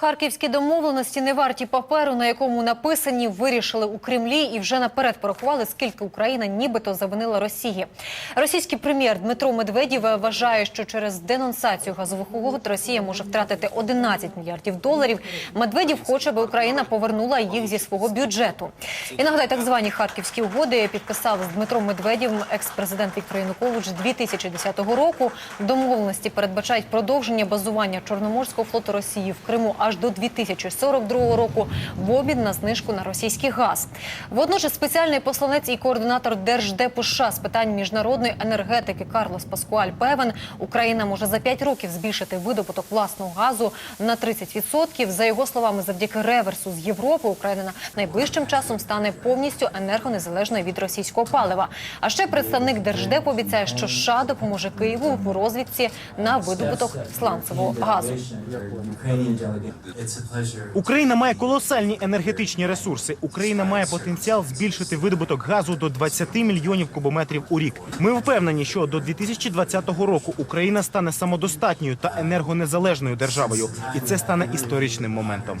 Харківські домовленості не варті паперу, на якому написані, вирішили у Кремлі і вже наперед порахували, скільки Україна нібито завинила Росії. Російський прем'єр Дмитро Медведєв вважає, що через денонсацію газових угод Росія може втратити 11 мільярдів доларів. Медведєв хоче, аби Україна повернула їх зі свого бюджету. І нагадаю, так звані харківські угоди підписав з Дмитром Медведєвим екс-президент Віктор Янукович 2010 року. Домовленості передбачають продовження базування Чорноморського флоту Росії в Криму аж до 2042 року в обмін на знижку на російський газ. Водночас спеціальний посланець і координатор Держдепу США з питань міжнародної енергетики Карлос Паскуаль певен, Україна може за 5 років збільшити видобуток власного газу на 30%. За його словами, завдяки реверсу з Європи Україна найближчим часом стане повністю енергонезалежною від російського палива. А ще представник Держдепу обіцяє, що США допоможе Києву в розвідці на видобуток сланцевого газу. Україна має колосальні енергетичні ресурси. Україна має потенціал збільшити видобуток газу до 20 мільйонів кубометрів у рік. Ми впевнені, що до 2020 року Україна стане самодостатньою та енергонезалежною державою, і це стане історичним моментом.